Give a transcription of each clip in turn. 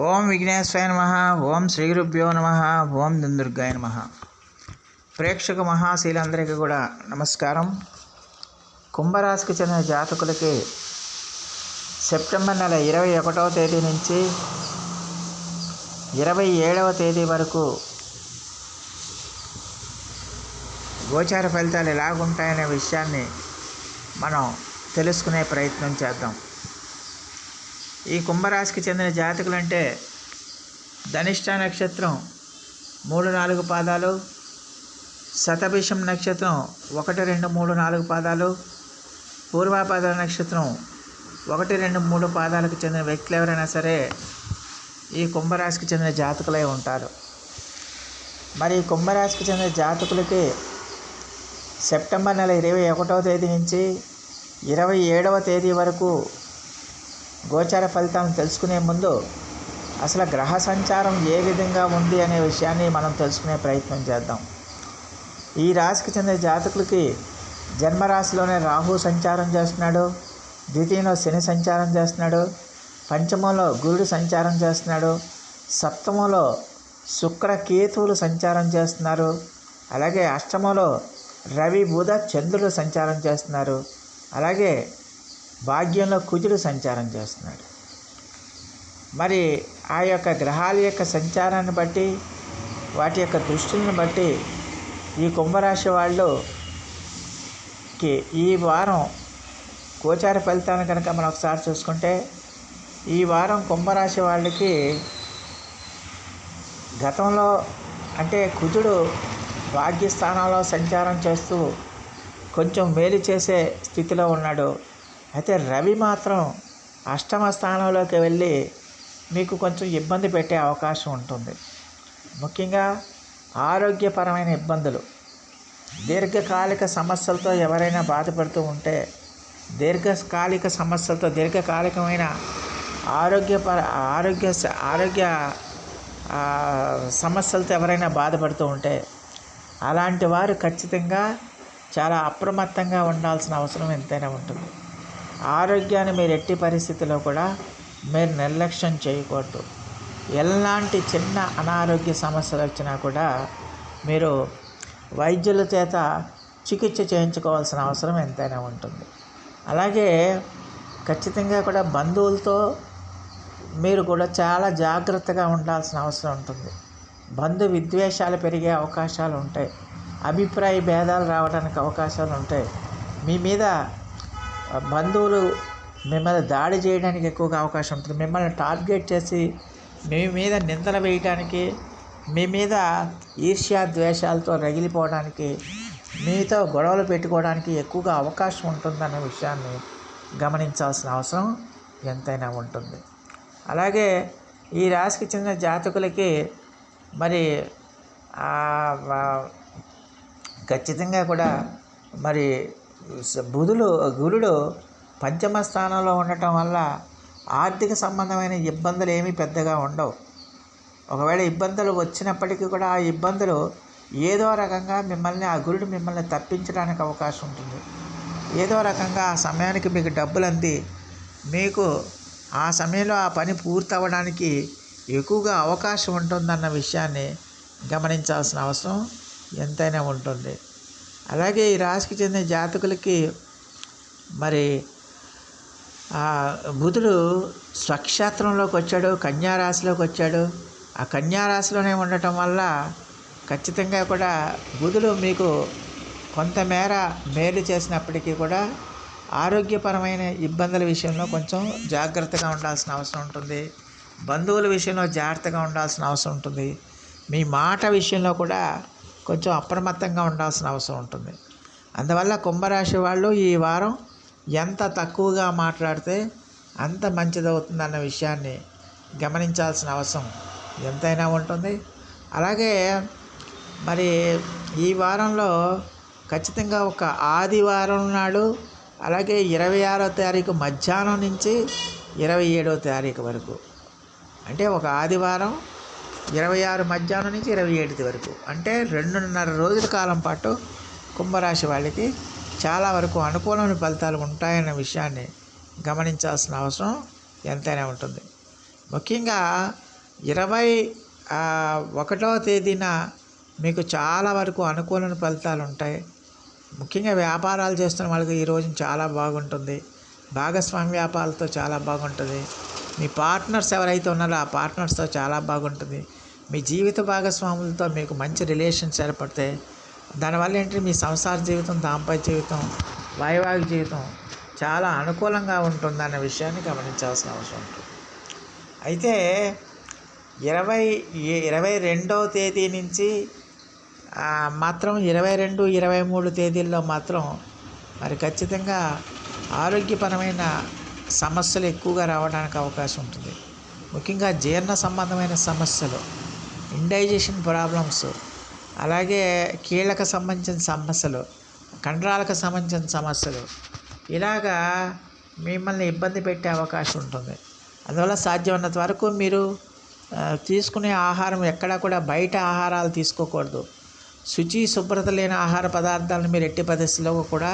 ఓం విఘ్నేశ్వరాయ నమ ఓం శ్రీ గురుభ్యో నమ ఓం దుందుర్గాయ నమ. ప్రేక్షక మహాశీలందరికీ కూడా నమస్కారం. కుంభరాశికి చెందిన జాతకులకి సెప్టెంబర్ నెల ఇరవై ఒకటవ తేదీ నుంచి ఇరవై ఏడవ తేదీ వరకు గోచార ఫలితాలు ఎలాగుంటాయనే విషయాన్ని మనం తెలుసుకునే ప్రయత్నం చేద్దాం. ఈ కుంభరాశికి చెందిన జాతకులు అంటే ధనిష్ట నక్షత్రం మూడు నాలుగు పాదాలు శతభిషం నక్షత్రం ఒకటి రెండు మూడు నాలుగు పాదాలు పూర్వాపాద నక్షత్రం ఒకటి రెండు మూడు పాదాలకు చెందిన వ్యక్తులు ఎవరైనా సరే ఈ కుంభరాశికి చెందిన జాతకులై ఉంటారు. మరి ఈ కుంభరాశికి చెందిన జాతకులకి సెప్టెంబర్ నెల ఇరవై ఒకటవ తేదీ నుంచి ఇరవై ఏడవ తేదీ వరకు గోచార ఫలితాలను తెలుసుకునే ముందు అసలు గ్రహ సంచారం ఏ విధంగా ఉంది అనే విషయాన్ని మనం తెలుసుకునే ప్రయత్నం చేద్దాం. ఈ రాశికి చెందిన జాతకులకి జన్మరాశిలోనే రాహు సంచారం చేస్తున్నాడు ద్వితీయంలో శని సంచారం చేస్తున్నాడు పంచమంలో గురుడు సంచారం చేస్తున్నాడు సప్తమంలో శుక్రకేతువులు సంచారం చేస్తున్నారు అలాగే అష్టమంలో రవి బుధ చంద్రుడు సంచారం చేస్తున్నారు అలాగే భాగ్యంలో కుజుడు సంచారం చేస్తున్నాడు. మరి ఆ యొక్క గ్రహాల యొక్క సంచారాన్ని బట్టి వాటి యొక్క దృష్టిని బట్టి ఈ కుంభరాశి వాళ్ళుకి ఈ వారం గోచార ఫలితాన్ని కనుక మనం ఒకసారి చూసుకుంటే ఈ వారం కుంభరాశి వాళ్ళకి గతంలో అంటే కుజుడు భాగ్యస్థానంలో సంచారం చేస్తూ కొంచెం మేలు చేసే స్థితిలో ఉన్నాడు. అయితే రవి మాత్రం అష్టమ స్థానంలోకి వెళ్ళి మీకు కొంచెం ఇబ్బంది పెట్టే అవకాశం ఉంటుంది. ముఖ్యంగా ఆరోగ్యపరమైన ఇబ్బందులు. దీర్ఘకాలిక సమస్యలతో ఎవరైనా బాధపడుతూ ఉంటే దీర్ఘకాలిక సమస్యలతో దీర్ఘకాలికమైన ఆరోగ్యపర ఆరోగ్య ఆరోగ్య సమస్యలతో ఎవరైనా బాధపడుతూ ఉంటే అలాంటి వారు ఖచ్చితంగా చాలా అప్రమత్తంగా ఉండాల్సిన అవసరం ఎంతైనా ఉంటుంది. ఆరోగ్యాన్ని మీరు ఎట్టి పరిస్థితిలో కూడా మీరు నిర్లక్ష్యం చేయకూడదు. ఎలాంటి చిన్న అనారోగ్య సమస్యలు వచ్చినా కూడా మీరు వైద్యుల చేత చికిత్స చేయించుకోవాల్సిన అవసరం ఎంతైనా ఉంటుంది. అలాగే ఖచ్చితంగా కూడా బంధువులతో మీరు కూడా చాలా జాగ్రత్తగా ఉండాల్సిన అవసరం ఉంటుంది. బంధు విద్వేషాలు పెరిగే అవకాశాలు ఉంటాయి. అభిప్రాయ భేదాలు రావడానికి అవకాశాలు ఉంటాయి. మీ మీద బంధువులు మిమ్మల్ని దాడి చేయడానికి ఎక్కువగా అవకాశం ఉంటుంది. మిమ్మల్ని టార్గెట్ చేసి మీ మీద నిందలు వేయడానికి మీ మీద ఈర్ష్యా ద్వేషాలతో రగిలిపోవడానికి మీతో గొడవలు పెట్టుకోవడానికి ఎక్కువగా అవకాశం ఉంటుందన్న విషయాన్ని గమనించాల్సిన అవసరం ఎంతైనా ఉంటుంది. అలాగే ఈ రాశికి చెందిన జాతకులకి మరి ఖచ్చితంగా కూడా మరి బుధుడు గురుడు పంచమ స్థానంలో ఉండటం వల్ల ఆర్థిక సంబంధమైన ఇబ్బందులు ఏమీ పెద్దగా ఉండవు. ఒకవేళ ఇబ్బందులు వచ్చినప్పటికీ కూడా ఆ ఇబ్బందులు ఏదో రకంగా మిమ్మల్ని ఆ గురుడు మిమ్మల్ని తప్పించడానికి అవకాశం ఉంటుంది. ఏదో రకంగా ఆ సమయానికి మీకు డబ్బులు అంది మీకు ఆ సమయంలో ఆ పని పూర్తవడానికి ఎక్కువగా అవకాశం ఉంటుందన్న విషయాన్ని గమనించాల్సిన అవసరం ఎంతైనా ఉంటుంది. అలాగే ఈ రాశికి చెందిన జాతకులకి మరి ఆ బుధుడు స్వక్షేత్రంలోకి వచ్చాడు కన్యారాశిలోకి వచ్చాడు. ఆ కన్యారాశిలోనే ఉండటం వల్ల ఖచ్చితంగా కూడా బుధుడు మీకు కొంతమేర మేలు చేసినప్పటికీ కూడా ఆరోగ్యపరమైన ఇబ్బందుల విషయంలో కొంచెం జాగ్రత్తగా ఉండాల్సిన అవసరం ఉంటుంది. బంధువుల విషయంలో జాగ్రత్తగా ఉండాల్సిన అవసరం ఉంటుంది. మీ మాట విషయంలో కూడా కొంచెం అప్రమత్తంగా ఉండాల్సిన అవసరం ఉంటుంది. అందువల్ల కుంభరాశి వాళ్ళు ఈ వారం ఎంత తక్కువగా మాట్లాడితే అంత మంచిదవుతుందన్న విషయాన్ని గమనించాల్సిన అవసరం ఎంతైనా ఉంటుంది. అలాగే మరి ఈ వారంలో ఖచ్చితంగా ఒక ఆదివారం నాడు అలాగే ఇరవై ఆరో తారీఖు మధ్యాహ్నం నుంచి ఇరవై ఏడో తారీఖు వరకు. అంటే ఒక ఆదివారం ఇరవై ఆరు మధ్యాహ్నం నుంచి ఇరవై ఏడు వరకు. అంటే రెండున్నర రోజుల కాలం పాటు కుంభరాశి వాళ్ళకి చాలా వరకు అనుకూలమైన ఫలితాలు ఉంటాయన్న విషయాన్ని గమనించాల్సిన అవసరం ఎంతైనా ఉంటుంది. ముఖ్యంగా ఇరవై ఒకటవ తేదీన మీకు చాలా వరకు అనుకూలమైన ఫలితాలు ఉంటాయి. ముఖ్యంగా వ్యాపారాలు చేస్తున్న వాళ్ళకి ఈ రోజు చాలా బాగుంటుంది. భాగస్వామ్య వ్యాపారాలతో చాలా బాగుంటుంది. మీ పార్ట్నర్స్ ఎవరైతే ఉన్నారో ఆ పార్ట్నర్స్తో చాలా బాగుంటుంది. మీ జీవిత భాగస్వాములతో మీకు మంచి రిలేషన్స్ ఏర్పడితే దానివల్ల ఏంటంటే మీ సంసార జీవితం దాంపత్య జీవితం వైవాహిక జీవితం చాలా అనుకూలంగా ఉంటుందన్న విషయాన్ని గమనించాల్సిన అవసరం ఉంటుంది. అయితే ఇరవై ఇరవై రెండవ తేదీ నుంచి మాత్రం ఇరవై రెండు ఇరవై మూడు తేదీల్లో మాత్రం మరి ఖచ్చితంగా ఆరోగ్యపరమైన సమస్యలు ఎక్కువగా రావడానికి అవకాశం ఉంటుంది. ముఖ్యంగా జీర్ణ సంబంధమైన సమస్యలు. ఇండైజెషన్ ప్రాబ్లమ్స్ అలాగే కీళ్ళకు సంబంధించిన సమస్యలు కండరాలకు సంబంధించిన సమస్యలు ఇలాగా మిమ్మల్ని ఇబ్బంది పెట్టే అవకాశం ఉంటుంది. అందువల్ల సాధ్యమైనంత వరకు మీరు తీసుకునే ఆహారం ఎక్కడా కూడా బయట ఆహారాలు తీసుకోకూడదు. శుచి శుభ్రత లేని ఆహార పదార్థాలను మీరు ఎట్టి పరిస్థితిలో కూడా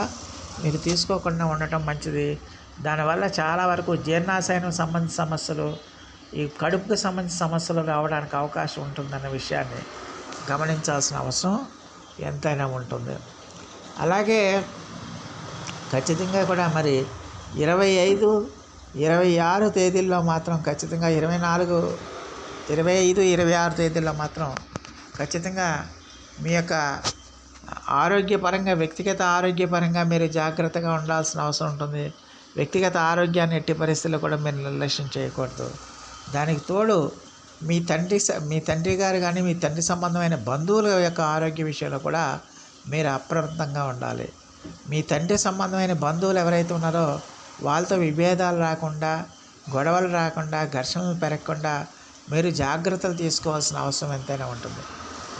మీరు తీసుకోకుండా ఉండటం మంచిది. దానివల్ల చాలా వరకు జీర్ణాశయానికి సంబంధించిన సమస్యలు ఈ కడుపుకు సంబంధించిన సమస్యలు రావడానికి అవకాశం ఉంటుందన్న విషయాన్ని గమనించాల్సిన అవసరం ఎంతైనా ఉంటుంది. అలాగే ఖచ్చితంగా కూడా మరి ఇరవై ఐదు ఇరవై ఆరు తేదీల్లో మాత్రం ఖచ్చితంగా ఇరవై నాలుగు ఇరవై ఐదు ఇరవై ఆరు తేదీల్లో మాత్రం ఖచ్చితంగా మీ యొక్క ఆరోగ్యపరంగా వ్యక్తిగత ఆరోగ్యపరంగా మీరు జాగ్రత్తగా ఉండాల్సిన అవసరం ఉంటుంది. వ్యక్తిగత ఆరోగ్యాన్ని ఎట్టి పరిస్థితుల్లో కూడా మీరు నిర్లక్ష్యం చేయకూడదు. దానికి తోడు మీ తండ్రి స- మీ తండ్రి గారు కానీ మీ తండ్రి సంబంధమైన బంధువుల యొక్క ఆరోగ్య విషయంలో కూడా మీరు అప్రమత్తంగా ఉండాలి. మీ తండ్రి సంబంధమైన బంధువులు ఎవరైతే ఉన్నారో వాళ్ళతో విభేదాలు రాకుండా గొడవలు రాకుండా ఘర్షణలు పెరగకుండా మీరు జాగ్రత్తలు తీసుకోవాల్సిన అవసరం ఎంతైనా ఉంటుంది.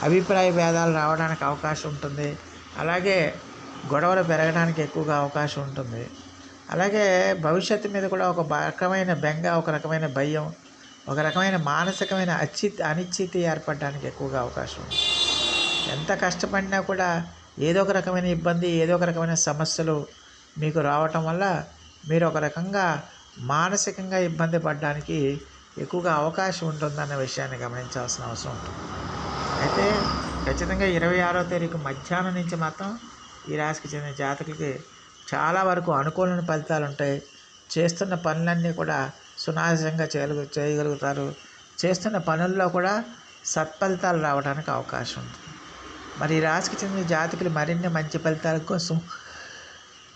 అభిప్రాయ భేదాలు రావడానికి అవకాశం ఉంటుంది. అలాగే గొడవలు పెరగడానికి ఎక్కువగా అవకాశం ఉంటుంది. అలాగే భవిష్యత్తు మీద కూడా ఒక బ- రకమైన బెంగ ఒక రకమైన భయం ఒక రకమైన మానసికమైన అచ్చి అనిశ్చితి ఏర్పడడానికి ఎక్కువగా అవకాశం ఉంది. ఎంత కష్టపడినా కూడా ఏదో ఒక రకమైన ఇబ్బంది ఏదో ఒక రకమైన సమస్యలు మీకు రావటం వల్ల మీరు ఒక రకంగా మానసికంగా ఇబ్బంది పడడానికి ఎక్కువగా అవకాశం ఉంటుందన్న విషయాన్ని గమనించాల్సిన అవసరం ఉంటుంది. అయితే ఖచ్చితంగా ఇరవై ఆరో తారీఖు మధ్యాహ్నం నుంచి మాత్రం ఈ రాశికి చెందిన జాతకులకి చాలా వరకు అనుకూలమైన ఫలితాలు ఉంటాయి. చేస్తున్న పనులన్నీ కూడా సునాయాసంగా చేయగలుగు చేయగలుగుతారు. చేస్తున్న పనుల్లో కూడా సత్ఫలితాలు రావడానికి అవకాశం ఉంటుంది మరి ఈ రాశికి చెందిన జాతకులు మరిన్ని మంచి ఫలితాల కోసం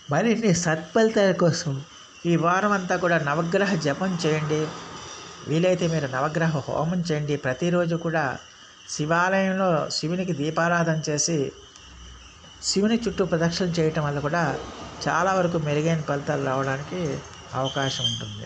మరిన్ని సత్ఫలితాల కోసం ఈ వారం అంతా కూడా నవగ్రహ జపం చేయండి. వీలైతే మీరు నవగ్రహ హోమం చేయండి. ప్రతిరోజు కూడా శివాలయంలో శివునికి దీపారాధన చేసి శివుని చుట్టూ ప్రదక్షిణ చేయటం వల్ల కూడా చాలా వరకు మెరుగైన ఫలితాలు రావడానికి అవకాశం ఉంటుంది.